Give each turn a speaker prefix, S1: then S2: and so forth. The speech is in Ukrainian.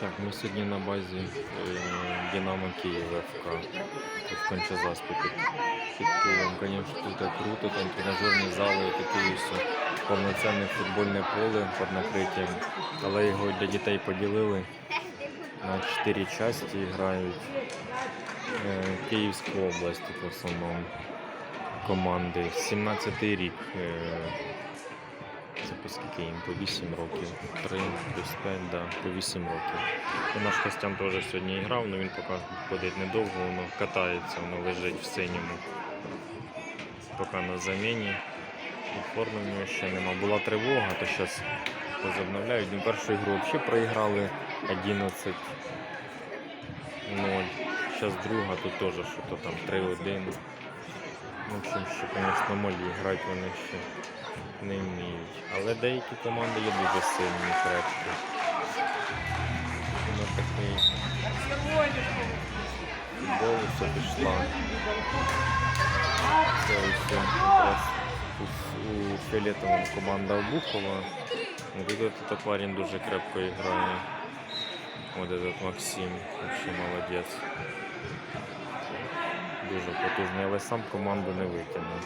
S1: Так, ми сьогодні на базі е, Динамо Київ ФК. В Кончазаспі під, Києвом. Звісно, тут круто, там тренажерні зали, таке все повноцінне футбольне поле під накриттям. Але його для дітей поділили на чотири частини грають. Е, Київську область в основному команди. 17-й рік. Це по їм? По 8 років. 3 плюс 5, да, по 8 років. І наш Костян теж сьогодні грав, але він поки ходить недовго, воно катається, воно лежить в синьому. Поки на заміні. І форми в нього ще нема. Була тривога, то зараз возобновляють. Ну, першу ігру взагалі проіграли 11 0. Зараз друга, тут теж що-то там 3-1. В общем, ще, звісно, малі, грати вони ще не вміють. Але деякі команди є дуже сильні, крепкі. Воно такий футбол все пішла. Це ось якраз у, у фіолетовому команда Обухова. Ну, Тут этот парень дуже крепко грає. Вот этот Максим, вообще молодець. Дуже потужний, але сам команду не витягнув.